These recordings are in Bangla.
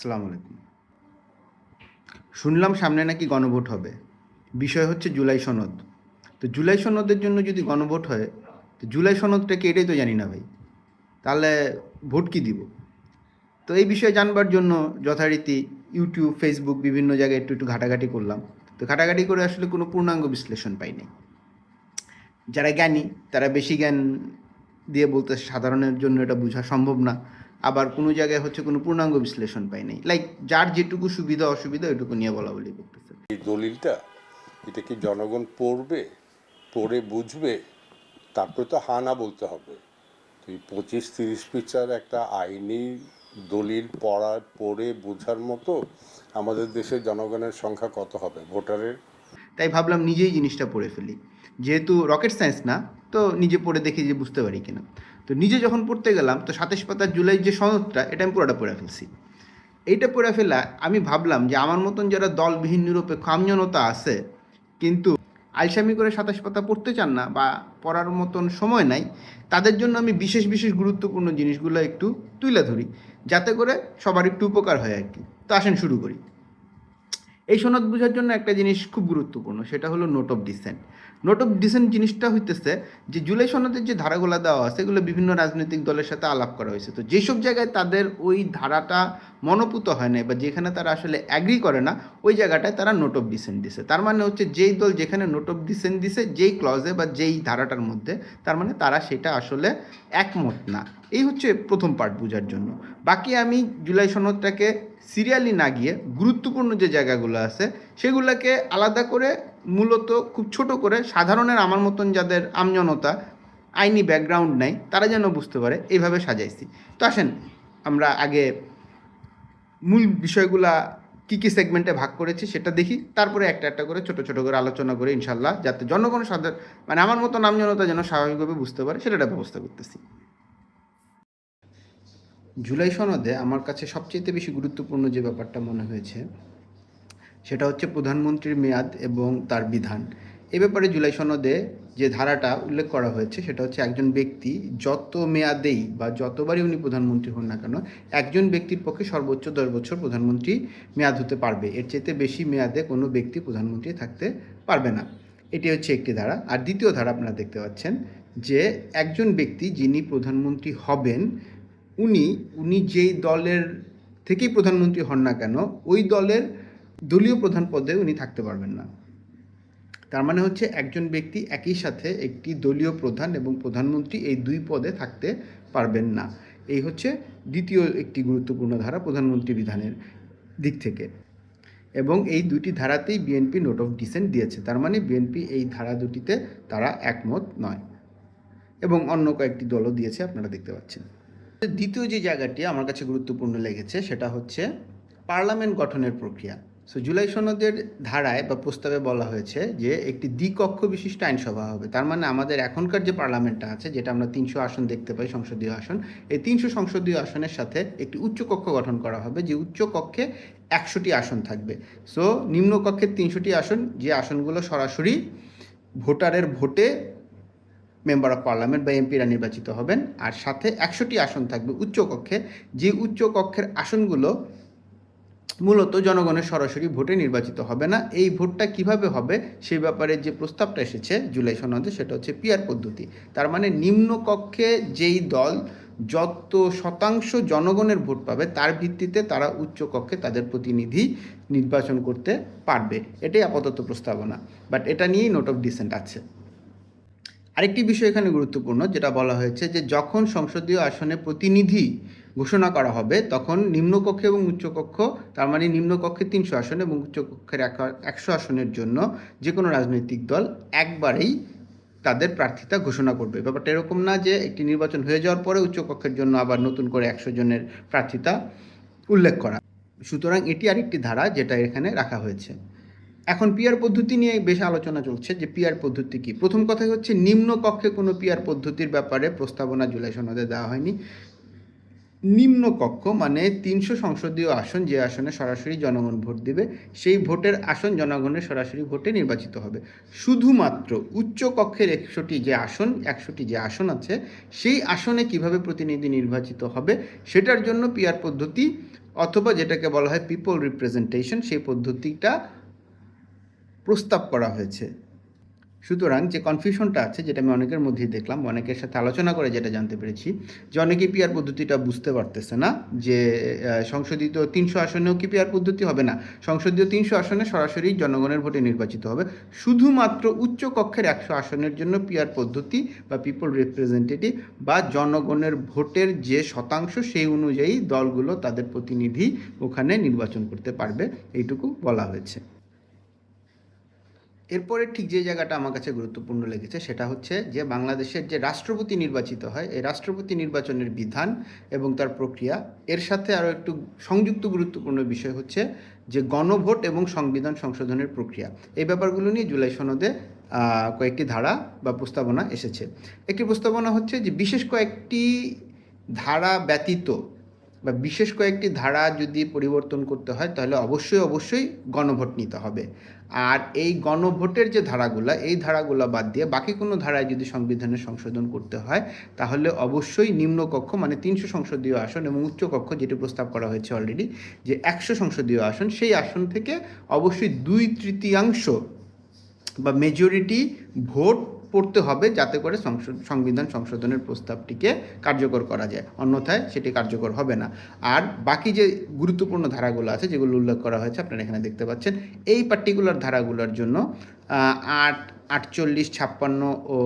আসসালামু আলাইকুম। শুনলাম সামনে নাকি গণভোট হবে। বিষয় হচ্ছে জুলাই সনদ। তো জুলাই সনদের জন্য যদি গণভোট হয়, তো জুলাই সনদটাকে এটাই তো জানি না ভাই। তাহলে ভোট কি দিব? তো এই বিষয়ে জানবার জন্য যথারীতি ইউটিউব, ফেসবুক বিভিন্ন জায়গায় একটু একটু ঘাটাঘাটি করলাম। তো ঘাটাঘাটি করে আসলে কোনো পূর্ণাঙ্গ বিশ্লেষণ পাইনি যারা জ্ঞানী, তারা বেশি জ্ঞান দিয়ে বলতে সাধারণের জন্য এটা বোঝা সম্ভব না। আবার কোনো জায়গায় হচ্ছে কোনো পূর্ণাঙ্গ বিশ্লেষণ পাই নাই। লাইক যার যেটুকু সুবিধা অসুবিধা ওইটুকু নিয়ে বলা বলি করতেছে। এই দলিলটা এটা কি জনগণ পড়বে পড়ে বুঝবে? তারপরে তো হা না বলতে হবে। তুই পঁচিশ তিরিশ পিচার একটা আইনি দলিল পড়া পড়ে বোঝার মতো আমাদের দেশের জনগণের সংখ্যা কত হবে? ভোটারের? তাই ভাবলাম নিজেই জিনিসটা পড়ে ফেলি। যেহেতু রকেট সায়েন্স না তো নিজে পড়ে দেখি যে বুঝতে পারি কিনা। তো নিজে যখন পড়তে গেলাম, তো সাতাশ পাতার জুলাই যে সনদটা, এটা আমি পুরোটা পড়ে ফেলছি। এইটা পড়ে ফেলা আমি ভাবলাম যে আমার মতন যারা দলবিহীন, নিরপেক্ষ আমজনতা আছে, কিন্তু আলসামি করে সাতাশ পাতা পড়তে চান না বা পড়ার মতন সময় নাই, তাদের জন্য আমি বিশেষ বিশেষ গুরুত্বপূর্ণ জিনিসগুলো একটু তুলে ধরি, যাতে করে সবার একটু উপকার হয় আর কি। তো আসেন শুরু করি। এই সনদ বোঝার জন্য একটা জিনিস খুব গুরুত্বপূর্ণ, সেটা হলো note of dissent note of dissent জিনিসটা হইতেছে যে জুলাই সনদের যে ধারাগুলো দেওয়া আছে, এগুলো বিভিন্ন রাজনৈতিক দলের সাথে আলাপ করা হয়েছে। তো যেসব জায়গায় তাদের ওই ধারাটা মনোপুত হয় না বা যেখানে তারা আসলে অ্যাগ্রি করে না, ওই জায়গাটায় তারা নোট অফ ডিসেন্ট দিছে। তার মানে হচ্ছে যেই দল যেখানে নোট অফ ডিসেন্ট দিছে, যেই ক্লজে বা যেই ধারাটার মধ্যে, তার মানে তারা সেটা আসলে একমত না। এই হচ্ছে প্রথম পার্ট বোঝার জন্য। বাকি আমি জুলাই সনদটাকে সিরিয়ালি না গিয়ে গুরুত্বপূর্ণ যে জায়গাগুলো আছে, সেগুলোকে আলাদা করে মূলত খুব ছোট করে সাধারণের আমার মতন যাদের আমজনতা আইনি ব্যাকগ্রাউন্ড নাই, তারা যেন বুঝতে পারে, এইভাবে সাজাইছি। তো আসেন, আমরা আগে মূল বিষয়গুলা কী কী সেগমেন্টে ভাগ করেছি সেটা দেখি, তারপরে একটা একটা করে ছোট ছোট করে আলোচনা করে ইনশাল্লাহ যাতে জনগণ সাধারণ মানে আমার মতো নামজনতা যেন স্বাভাবিকভাবে বুঝতে পারে সেটা ব্যবস্থা করতেছি। জুলাই সনদে আমার কাছে সবচেয়ে বেশি গুরুত্বপূর্ণ যে ব্যাপারটা মনে হয়েছে সেটা হচ্ছে প্রধানমন্ত্রীর মেয়াদ এবং তার বিধান। এ ব্যাপারে জুলাই সনদে যে ধারাটা উল্লেখ করা হয়েছে, সেটা হচ্ছে একজন ব্যক্তি যত মেয়াদেই বা যতবারই উনি প্রধানমন্ত্রী হন না কেন, একজন ব্যক্তির পক্ষে সর্বোচ্চ দশ বছর প্রধানমন্ত্রী মেয়াদ হতে পারবে। এর চেয়ে বেশি মেয়াদে কোনো ব্যক্তি প্রধানমন্ত্রী থাকতে পারবে না। এটি হচ্ছে একটি ধারা। আর দ্বিতীয় ধারা আপনারা দেখতে পাচ্ছেন যে একজন ব্যক্তি যিনি প্রধানমন্ত্রী হবেন, উনি উনি যেই দলের থেকেই প্রধানমন্ত্রী হন না কেন, ওই দলের দলীয় প্রধান পদে উনি থাকতে পারবেন না। তার মানে হচ্ছে একজন ব্যক্তি একই সাথে একটি দলীয় প্রধান এবং প্রধানমন্ত্রী এই দুই পদে থাকতে পারবেন না। এই হচ্ছে দ্বিতীয় একটি গুরুত্বপূর্ণ ধারা প্রধানমন্ত্রী বিধানের দিক থেকে। এবং এই দুটি ধারাতেই বিএনপি নোট অফ ডিসেন্ট দিয়েছে। তার মানে বিএনপি এই ধারা দুটিতে তারা একমত নয়। এবং অন্য কয়েকটি দলও দিয়েছে, আপনারা দেখতে পাচ্ছেন। দ্বিতীয় যে জায়গাটি আমার কাছে গুরুত্বপূর্ণ লেগেছে, সেটা হচ্ছে পার্লামেন্ট গঠনের প্রক্রিয়া। সো জুলাই সনদের ধারায় বা প্রস্তাবে বলা হয়েছে যে একটি দ্বিকক্ষ বিশিষ্ট আইনসভা হবে। তার মানে আমাদের এখনকার যে পার্লামেন্টটা আছে, যেটা আমরা তিনশো আসন দেখতে পাই, সংসদীয় আসন, এই তিনশো সংসদীয় আসনের সাথে একটি উচ্চকক্ষ গঠন করা হবে, যে উচ্চ কক্ষে একশোটি আসন থাকবে। সো নিম্নকক্ষের তিনশোটি আসন, যে আসনগুলো সরাসরি ভোটারের ভোটে মেম্বার অফ পার্লামেন্ট বা এমপিরা নির্বাচিত হবেন, আর সাথে একশোটি আসন থাকবে উচ্চকক্ষে। যে উচ্চকক্ষের আসনগুলো মূলত জনগণের সরাসরি ভোটে নির্বাচিত হবে না। এই ভোটটা কীভাবে হবে সেই ব্যাপারে যে প্রস্তাবটা এসেছে জুলাই সনদে সেটা হচ্ছে পিয়ার পদ্ধতি। তার মানে নিম্নকক্ষে যেই দল যত শতাংশ জনগণের ভোট পাবে তার ভিত্তিতে তারা উচ্চকক্ষে তাদের প্রতিনিধি নির্বাচন করতে পারবে। এটাই আপাতত প্রস্তাবনা। বাট এটা নিয়েই নোট অফ ডিসেন্ট আছে। আরেকটি বিষয় এখানে গুরুত্বপূর্ণ যেটা বলা হয়েছে যে যখন সংসদীয় আসনে প্রতিনিধি ঘোষণা করা হবে, তখন নিম্নকক্ষে এবং উচ্চকক্ষ তার মানে নিম্নকক্ষে তিনশো আসন এবং উচ্চকক্ষের একশো আসনের জন্য যে কোনো রাজনৈতিক দল একবারেই তাদের প্রার্থিতা ঘোষণা করবে। ব্যাপারটা এরকম না যে একটি নির্বাচন হয়ে যাওয়ার পরে উচ্চকক্ষের জন্য আবার নতুন করে একশো জনের প্রার্থিতা উল্লেখ করা। সুতরাং এটি আরেকটি ধারা যেটা এখানে রাখা হয়েছে। এখন পিয়ার পদ্ধতি নিয়ে বেশ আলোচনা চলছে যে পিয়ার পদ্ধতি কি? প্রথম কথাই হচ্ছে নিম্ন কক্ষে কোনো পিয়ার পদ্ধতির ব্যাপারে প্রস্তাবনা জুলাই সনদে দেওয়া হয়নি। নিম্ন কক্ষ মানে তিনশো সংসদীয় আসন যে আসনে সরাসরি জনগণ ভোট দিবে, সেই ভোটের আসন জনগণের সরাসরি ভোটে নির্বাচিত হবে। শুধুমাত্র উচ্চ কক্ষের একশোটি যে আসন, একশোটি যে আসন আছে, সেই আসনে কীভাবে প্রতিনিধি নির্বাচিত হবে, সেটার জন্য পিয়ার পদ্ধতি অথবা যেটাকে বলা হয় পিপল রিপ্রেজেন্টেশন সেই পদ্ধতিটা প্রস্তাব করা হয়েছে। সুতরাং যে কনফিউশনটা আছে, যেটা আমি অনেকের মধ্যেই দেখলাম, অনেকের সাথে আলোচনা করে যেটা জানতে পেরেছি, যে অনেকেই পিআর পদ্ধতিটা বুঝতে পারতেছে না, যে সংশোধিত তিনশো আসনেও কি পিআর পদ্ধতি হবে না? সংসদীয় তিনশো আসনে সরাসরি জনগণের ভোটে নির্বাচিত হবে। শুধুমাত্র উচ্চ কক্ষের একশো আসনের জন্য পিআর পদ্ধতি বা পিপল রিপ্রেজেন্টেটিভ বা জনগণের ভোটের যে শতাংশ, সেই অনুযায়ী দলগুলো তাদের প্রতিনিধি ওখানে নির্বাচন করতে পারবে, এইটুকু বলা হয়েছে। এরপরে ঠিক যে জায়গাটা আমার কাছে গুরুত্বপূর্ণ লেগেছে সেটা হচ্ছে যে বাংলাদেশের যে রাষ্ট্রপতি নির্বাচিত হয়, এই রাষ্ট্রপতি নির্বাচনের বিধান এবং তার প্রক্রিয়া, এর সাথে আরও একটু সংযুক্ত গুরুত্বপূর্ণ বিষয় হচ্ছে যে গণভোট এবং সংবিধান সংশোধনের প্রক্রিয়া। এই ব্যাপারগুলো নিয়ে জুলাই সনদে কয়েকটি ধারা বা প্রস্তাবনা এসেছে। একটি প্রস্তাবনা হচ্ছে যে বিশেষ কয়েকটি ধারা ব্যতীত বা বিশেষ কয়েকটি ধারা যদি পরিবর্তন করতে হয়, তাহলে অবশ্যই অবশ্যই গণভোট নিতে হবে। আর এই গণভোটের যে ধারাগুলো, এই ধারাগুলো বাদ দিয়ে বাকি কোনো ধারায় যদি সংবিধানে সংশোধন করতে হয়, তাহলে অবশ্যই নিম্নকক্ষ মানে তিনশো সংসদীয় আসন এবং উচ্চকক্ষ যেটি প্রস্তাব করা হয়েছে অলরেডি যে একশো সংসদীয় আসন, সেই আসন থেকে অবশ্যই দুই তৃতীয়াংশ বা মেজরিটি ভোট পড়তে হবে যাতে করে সংবিধান সংশোধনের প্রস্তাবটিকে কার্যকর করা যায়। অন্যথায় সেটি কার্যকর হবে না। আর বাকি যে গুরুত্বপূর্ণ ধারাগুলো আছে, যেগুলো উল্লেখ করা হয়েছে, আপনারা এখানে দেখতে পাচ্ছেন, এই পার্টিকুলার ধারাগুলোর জন্য আট আটচল্লিশ ছাপ্পান্ন ও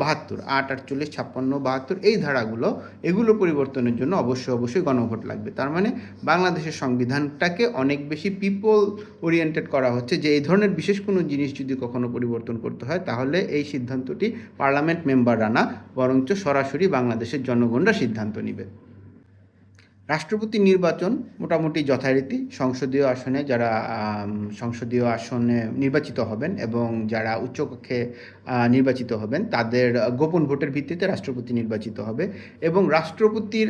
বাহাত্তর, আট, আটচল্লিশ, ছাপ্পান্ন, বাহাত্তর এই ধারাগুলো, এগুলো পরিবর্তনের জন্য অবশ্যই অবশ্যই গণভোট লাগবে। তার মানে বাংলাদেশের সংবিধানটাকে অনেক বেশি পিপল ওরিয়েন্টেড করা হচ্ছে যে এই ধরনের বিশেষ কোনো জিনিস যদি কখনো পরিবর্তন করতে হয়, তাহলে এই সিদ্ধান্তটি পার্লামেন্ট মেম্বাররা না, বরঞ্চ সরাসরি বাংলাদেশের জনগণরা সিদ্ধান্ত নেবে। রাষ্ট্রপতি নির্বাচন মোটামুটি যথারীতি সংসদীয় আসনে যারা সংসদীয় আসনে নির্বাচিত হবেন এবং যারা উচ্চকক্ষে নির্বাচিত হবেন তাদের গোপন ভোটের ভিত্তিতে রাষ্ট্রপতি নির্বাচিত হবে এবং রাষ্ট্রপতির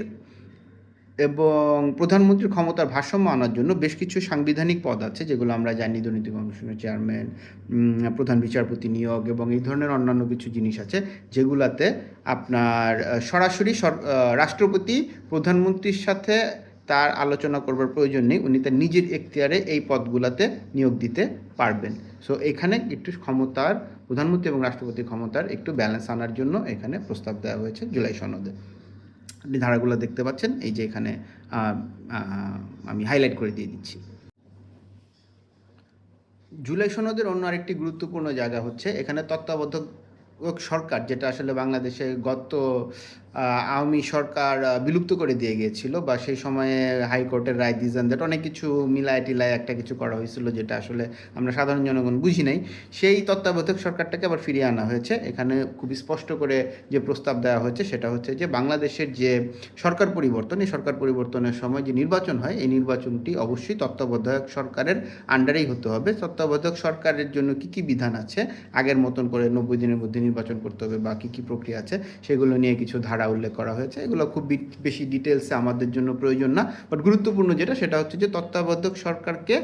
এবং প্রধানমন্ত্রীর ক্ষমতার ভারসাম্য আনার জন্য বেশ কিছু সাংবিধানিক পদ আছে, যেগুলো আমরা জানি, দুর্নীতি কমিশনের চেয়ারম্যান প্রধান বিচারপতি নিয়োগ এবং এই ধরনের অন্যান্য কিছু জিনিস আছে, যেগুলাতে আপনার সরাসরি রাষ্ট্রপতি, প্রধানমন্ত্রীর সাথে তার আলোচনা করবার প্রয়োজন নেই, উনি তার নিজের এখতিয়ারে এই পদগুলাতে নিয়োগ দিতে পারবেন। সো এখানে একটু ক্ষমতার, প্রধানমন্ত্রী এবং রাষ্ট্রপতির ক্ষমতার একটু ব্যালেন্স আনার জন্য এখানে প্রস্তাব দেওয়া হয়েছে জুলাই সনদে। আপনি ধারাগুলো দেখতে পাচ্ছেন। এই যে এখানে আমি হাইলাইট করে দিয়ে দিচ্ছি। জুলাই সনদের অন্য আরেকটি গুরুত্বপূর্ণ জায়গা হচ্ছে, এখানে তত্ত্বাবধায়ক সরকার, যেটা আসলে বাংলাদেশে গত আওয়ামী সরকার বিলুপ্ত করে দিয়ে গিয়েছিল বা সেই সময়ে হাইকোর্টের রায়, দিজান দ্যাট অনেক কিছু মিলায় টিলায় একটা কিছু করা হয়েছিল যেটা আসলে আমরা সাধারণ জনগণ বুঝি নাই। সেই তত্ত্বাবধায়ক সরকারটাকে আবার ফিরিয়ে আনা হয়েছে। এখানে খুবই স্পষ্ট করে যে প্রস্তাব দেওয়া হয়েছে সেটা হচ্ছে যে বাংলাদেশের যে সরকার পরিবর্তন, এই সরকার পরিবর্তনের সময় যে নির্বাচন হয়, এই নির্বাচনটি অবশ্যই তত্ত্বাবধায়ক সরকারের আন্ডারেই হতে হবে। তত্ত্বাবধায়ক সরকারের জন্য কি কি বিধান আছে, আগের মতন করে নব্বই দিনের মধ্যে নির্বাচন করতে হবে বা কী কী প্রক্রিয়া আছে, সেগুলো নিয়ে কিছু ধারা উল্লেখ করা হয়েছে। এগুলো খুব বেশি ডিটেলসে আমাদের জন্য প্রয়োজন না। বাট গুরুত্বপূর্ণ যেটা, সেটা হচ্ছে যে তত্ত্বাবধায়ক সরকারকে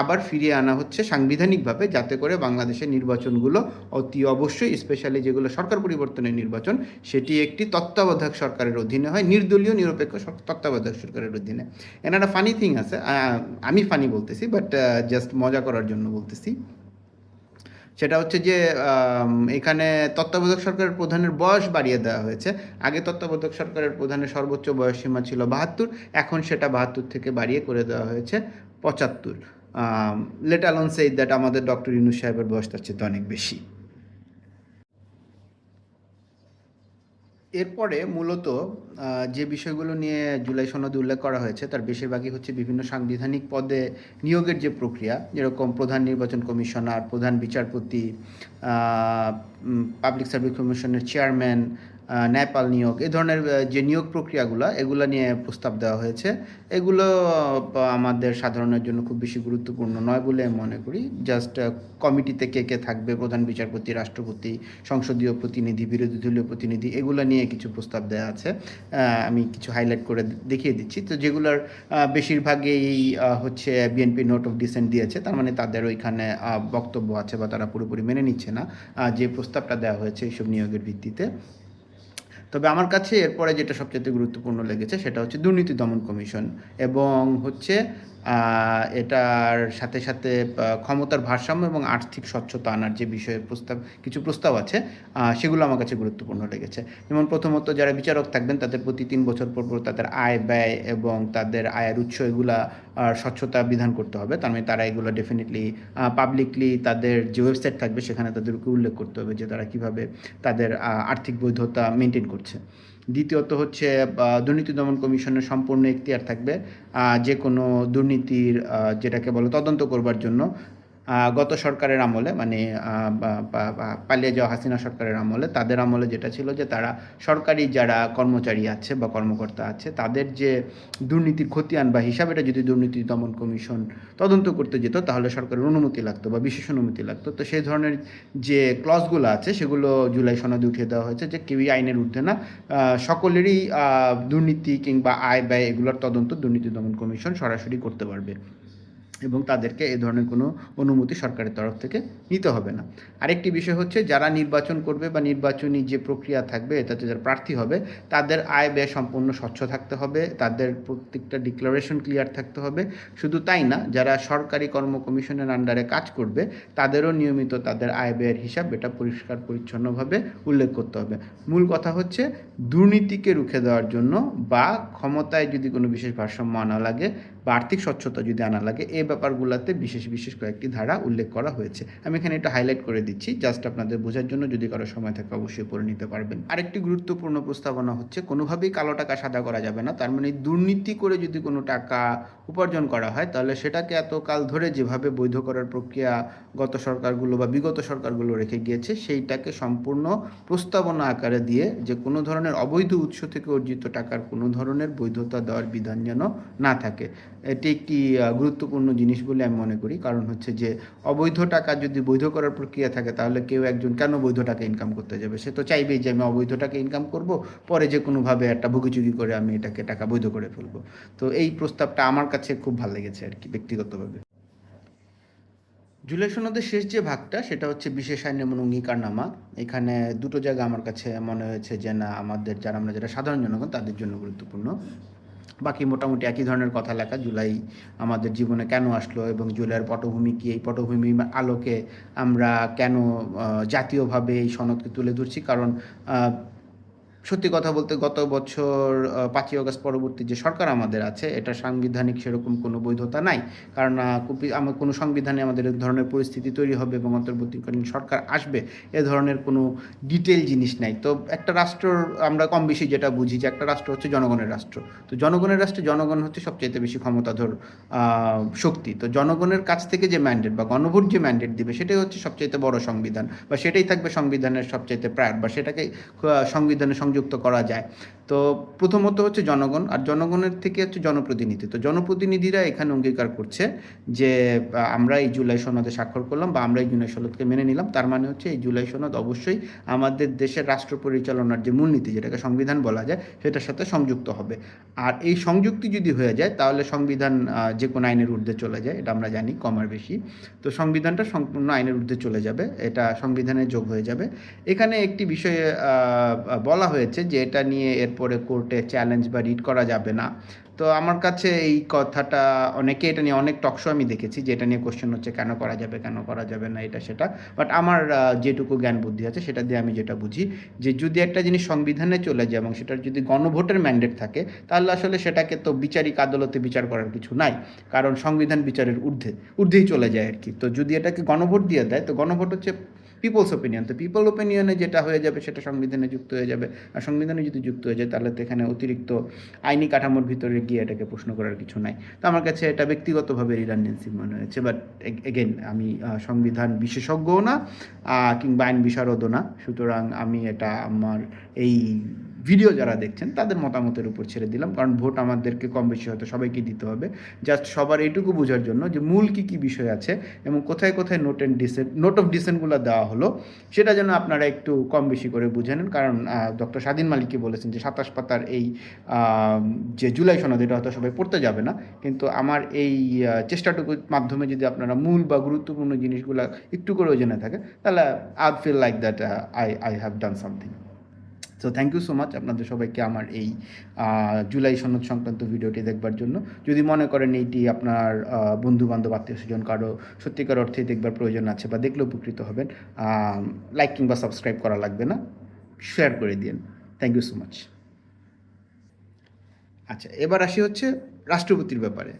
আবার ফিরিয়ে আনা হচ্ছে সাংবিধানিকভাবে যাতে করে বাংলাদেশের নির্বাচনগুলো অতি অবশ্যই স্পেশালি যেগুলো সরকার পরিবর্তনের নির্বাচন, সেটি একটি তত্ত্বাবধায়ক সরকারের অধীনে হয়, নির্দলীয়, নিরপেক্ষ তত্ত্বাবধায়ক সরকারের অধীনে। এনারা ফানি থিং আছে আমি ফানি বলতেছি বাট জাস্ট মজা করার জন্য বলতেছি। সেটা হচ্ছে যে এখানে তত্ত্বাবধায়ক সরকারের প্রধানের বয়স বাড়িয়ে দেওয়া হয়েছে। আগে তত্ত্বাবধায়ক সরকারের প্রধানের সর্বোচ্চ বয়স সীমা ছিল বাহাত্তর, এখন সেটা বাহাত্তর থেকে বাড়িয়ে করে দেওয়া হয়েছে পঁচাত্তর। লেট অ্যালন সেই দ্যাট আমাদের ডক্টর ইউনুস সাহেবের বয়স তার চেয়ে অনেক বেশি। এরপরে মূলত যে বিষয়গুলো নিয়ে জুলাই সনদে উল্লেখ করা হয়েছে, তার বেশিরভাগই হচ্ছে বিভিন্ন সাংবিধানিক পদে নিয়োগের যে প্রক্রিয়া, যেরকম প্রধান নির্বাচন কমিশনার, প্রধান বিচারপতি পাবলিক সার্ভিস কমিশনের চেয়ারম্যান ন্যায়পাল নিয়োগ, এই ধরনের যে নিয়োগ প্রক্রিয়াগুলো, এগুলো নিয়ে প্রস্তাব দেওয়া হয়েছে। এগুলো আমাদের সাধারণের জন্য খুব বেশি গুরুত্বপূর্ণ নয় বলে আমি মনে করি। জাস্ট কমিটিতে কে কে থাকবে, প্রধান বিচারপতি, রাষ্ট্রপতি, সংসদীয় প্রতিনিধি, বিরোধী দলীয় প্রতিনিধি, এগুলো নিয়ে কিছু প্রস্তাব দেওয়া আছে। আমি কিছু হাইলাইট করে দেখিয়ে দিচ্ছি। তো যেগুলোর বেশিরভাগই হচ্ছে বিএনপি নোট অফ ডিসেন্ট দিয়েছে। তার মানে তাদের ওইখানে বক্তব্য আছে বা তারা পুরোপুরি মেনে নিচ্ছে না। যে প্রস্তাবটা দেওয়া হয়েছে এইসব নিয়োগের ভিত্তিতে। তবে আমার কাছে এরপরে যেটা সবচেয়ে গুরুত্বপূর্ণ লেগেছে সেটা হচ্ছে দুর্নীতি দমন কমিশন এবং হচ্ছে এটার সাথে সাথে ক্ষমতার ভারসাম্য এবং আর্থিক স্বচ্ছতা আনার যে বিষয়ে প্রস্তাব, কিছু প্রস্তাব আছে সেগুলো আমার কাছে গুরুত্বপূর্ণ লেগেছে। যেমন প্রথমত, যারা বিচারক থাকবেন, তাদের প্রতি তিন বছর পর পর তাদের আয় ব্যয় এবং তাদের আয়ের উৎস এগুলা স্বচ্ছতা বিধান করতে হবে। তার মানে তারা এগুলো ডেফিনেটলি পাবলিকলি তাদের যে ওয়েবসাইট থাকবে, সেখানে তাদেরকে উল্লেখ করতে হবে যে তারা কীভাবে তাদের আর্থিক বৈধতা মেনটেন করছে। দ্বিতীয়ত হচ্ছে দুর্নীতি দমন কমিশনের সম্পূর্ণ এখতিয়ার থাকবে যে কোনো দুর্নীতির যেটাকে বলো তদন্ত করবার জন্য গত সরকারের আমলে মানে পালিয়ে যাওয়া হাসিনা সরকারের আমলে, তাদের আমলে যেটা ছিল যে, তারা সরকারি যারা কর্মচারী আছে বা কর্মকর্তা আছে, তাদের যে দুর্নীতির খতিয়ান বা হিসাব, এটা যদি দুর্নীতি দমন কমিশন তদন্ত করতে যেত, তাহলে সরকারের অনুমতি লাগতো বা বিশেষ অনুমতি লাগতো। তো সেই ধরনের যে ক্লসগুলো আছে, সেগুলো জুলাই সনদে উঠিয়ে দেওয়া হয়েছে যে, কেউই আইনের ঊর্ধ্বে না। সকলেরই দুর্নীতি কিংবা আয় ব্যয় এগুলোর তদন্ত দুর্নীতি দমন কমিশন সরাসরি করতে পারবে। এবং তাদেরকে এ ধরনের কোনো অনুমতি সরকারের তরফ থেকে নিতে হবে না। আরেকটি বিষয় হচ্ছে, যারা নির্বাচন করবে বা নির্বাচনী যে প্রক্রিয়া থাকবে, এটাতে যারা প্রার্থী হবে, তাদের আয় ব্যয় সম্পূর্ণ স্বচ্ছ থাকতে হবে, তাদের প্রত্যেকটা ডিক্লারেশন ক্লিয়ার থাকতে হবে। শুধু তাই না, যারা সরকারি কর্ম কমিশনের আন্ডারে কাজ করবে, তাদেরও নিয়মিত তাদের আয় ব্যয়ের হিসাব এটা পরিষ্কার, পরিচ্ছন্নভাবে উল্লেখ করতে হবে। মূল কথা হচ্ছে, দুর্নীতিকে রুখে দেওয়ার জন্য বা ক্ষমতায় যদি কোনো বিশেষ ভারসাম্য আনা লাগে বা আর্থিক স্বচ্ছতা যদি আনা লাগে এই ব্যাপারগুলোতে বিশেষ বিশেষ কয়েকটি ধারা উল্লেখ করা হয়েছে। আমি এখানে এটা হাইলাইট করে দিচ্ছি জাস্ট আপনাদের বোঝার জন্য যদি কারও সময় থাকে অবশ্যই পড়ে নিতে পারবেন। আরেকটি গুরুত্বপূর্ণ প্রস্তাবনা হচ্ছে, কোনোভাবেই কালো টাকা সাদা করা যাবে না, তার মানে দুর্নীতি করে যদি কোনো টাকা উপার্জন করা হয়, তাহলে সেটাকে এতকাল ধরে যেভাবে বৈধ করার প্রক্রিয়া গত সরকারগুলো বা বিগত সরকারগুলো রেখে গিয়েছে, সেইটাকে সম্পূর্ণ প্রস্তাবনা আকারে দিয়ে যে কোনো ধরনের অবৈধ উৎস থেকে অর্জিত টাকার কোনো ধরনের বৈধতা দেওয়ার বিধান যেন না থাকে। এটি একটি গুরুত্বপূর্ণ জিনিস বলে আমি মনে করি। কারণ হচ্ছে যে, অবৈধ টাকা যদি বৈধ করার প্রক্রিয়া থাকে, তাহলে কেউ একজন কেন বৈধ টাকা ইনকাম করতে যাবে? সে তো চাইবেই যে আমি অবৈধ টাকা ইনকাম করব, পরে যে কোনোভাবে একটা ভুগিচুগি করে আমি এটাকে টাকা বৈধ করে ফেলব। তো এই প্রস্তাবটা আমার কাছে খুব ভালো লেগেছে আর কি, ব্যক্তিগতভাবে। জুলাই সনদের শেষ যে ভাগটা, সেটা হচ্ছে বিশেষ আইন এবং অঙ্গীকারনামা। এখানে দুটো জায়গা আমার কাছে মনে হয়েছে যে, না, আমাদের যারা, আমরা যারা সাধারণ জনগণ, তাদের জন্য গুরুত্বপূর্ণ। বাকি মোটামুটি একই ধরনের কথা লেখা জুলাই আমাদের জীবনে কেন আসলো এবং জুলাইয়ের পটভূমি কি? এই পটভূমি আলোকে আমরা কেন জাতীয়ভাবে এই সনদকে তুলে ধরছি? কারণ সত্যি কথা বলতে গত বছর পাঁচই আগস্ট পরবর্তী যে সরকার আমাদের আছে, এটা সাংবিধানিক সেরকম কোনো বৈধতা নাই। কারণ আমার কোনো সংবিধানে আমাদের ধরনের পরিস্থিতি তৈরি হবে এবং অন্তর্বর্তীকালীন সরকার আসবে, এ ধরনের কোনো ডিটেল জিনিস নাই। তো একটা রাষ্ট্রর আমরা কম বেশি যেটা বুঝি যে একটা রাষ্ট্র হচ্ছে জনগণের রাষ্ট্র। তো জনগণের রাষ্ট্রে জনগণ হচ্ছে সবচেয়ে বেশি ক্ষমতাধর শক্তি। তো জনগণের কাছ থেকে যে ম্যান্ডেট বা গণভোট যে ম্যান্ডেট দিবে, সেটাই হচ্ছে সবচাইতে বড় সংবিধান বা সেটাই থাকবে সংবিধানের সবচাইতে প্রায় বা সেটাকে সংবিধানের সংবিধানে সংযুক্ত করা যায়। তো প্রথমত হচ্ছে জনগণ আর জনগণের থেকে হচ্ছে জনপ্রতিনিধি। তো জনপ্রতিনিধিরা এখানে অঙ্গীকার করছে যে আমরা এই জুলাই সনদে স্বাক্ষর করলাম বা আমরা এই জুলাই সনদকে মেনে নিলাম। তার মানে হচ্ছে এই জুলাই সনদ অবশ্যই আমাদের দেশের রাষ্ট্র পরিচালনার যে মূলনীতি যেটাকে সংবিধান বলা যায়, সেটার সাথে সংযুক্ত হবে। আর এই সংযুক্তি যদি হয়ে যায়, তাহলে সংবিধান যে কোনো আইনের ঊর্ধ্বে চলে যায়, এটা আমরা জানি কমার বেশি। তো সংবিধানটা সম্পূর্ণ আইনের ঊর্ধ্বে চলে যাবে, এটা সংবিধানে যোগ হয়ে যাবে। এখানে একটি বিষয়ে বলা হয়েছে যে এটা নিয়ে এরপরে কোর্টে চ্যালেঞ্জ বা রিড করা যাবে না। তো আমার কাছে এই কথাটা অনেকে এটা নিয়ে অনেক টকশো আমি দেখেছি যে এটা নিয়ে কোশ্চেন হচ্ছে কেন করা যাবে, কেন করা যাবে না, এটা সেটা। বাট আমার যেটুকু জ্ঞান বুদ্ধি আছে সেটা দিয়ে আমি যেটা বুঝি যে যদি একটা জিনিস সংবিধানে চলে যায় এবং সেটার যদি গণভোটের ম্যান্ডেট থাকে, তাহলে আসলে সেটাকে তো বিচারিক আদালতে বিচার করার কিছু নাই। কারণ সংবিধান বিচারের ঊর্ধ্বে, ঊর্ধ্বেই চলে যায় আর কি। তো যদি এটাকে গণভোট দিয়ে দেয়, তো গণভোট হচ্ছে পিপলস ওপিনিয়ন তো পিপল ওপিনিয়নে যেটা হয়ে যাবে সেটা সংবিধানে যুক্ত হয়ে যাবে। আর সংবিধানে যদি যুক্ত হয়ে যায়, তাহলে তো এখানে অতিরিক্ত আইনি কাঠামোর ভিতরে গিয়ে এটাকে প্রশ্ন করার কিছু নাই। তো আমার কাছে এটা ব্যক্তিগতভাবে রিডান্ডেন্সি মনে হয়েছে। বাট এগেন আমি সংবিধান বিশেষজ্ঞও না কিংবা আইন বিশারদও না। সুতরাং আমি এটা আমার এই ভিডিও যারা দেখছেন, তাদের মতামতের উপর ছেড়ে দিলাম। কারণ ভোট আমাদেরকে কম বেশি হয়তো সবাইকে দিতে হবে। জাস্ট সবার এইটুকু বোঝার জন্য যে মূল কী কী বিষয় আছে এবং কোথায় কোথায় note and dissent note of ডিসেন্টগুলো দেওয়া হলো, সেটা যেন আপনারা একটু কম বেশি করে বুঝে নেন। কারণ ডক্টর স্বাধীন মালিককে বলেছেন যে সাতাশ পাতার এই যে জুলাই সনদ, এটা হয়তো সবাই পড়তে যাবে না। কিন্তু আমার এই চেষ্টাটুকুর মাধ্যমে যদি আপনারা মূল বা গুরুত্বপূর্ণ জিনিসগুলো একটু করেও জেনে থাকে তাহলে I feel like that I I have done something তো থ্যাংক ইউ সো মাচ আপনাদের সবাইকে আমার এই জুলাই সনদ সংক্রান্ত ভিডিওটি দেখবার জন্য। যদি মনে করেন এইটি আপনার বন্ধু বান্ধব আত্মীয় স্বজন কারও সত্যিকার অর্থে দেখবার প্রয়োজন আছে বা দেখলে উপকৃত হবেন লাইক কিংবা সাবস্ক্রাইব করা লাগবে না, শেয়ার করে দিন থ্যাংক ইউ সো মাচ আচ্ছা এবার আসি হচ্ছে রাষ্ট্রপতির ব্যাপারে।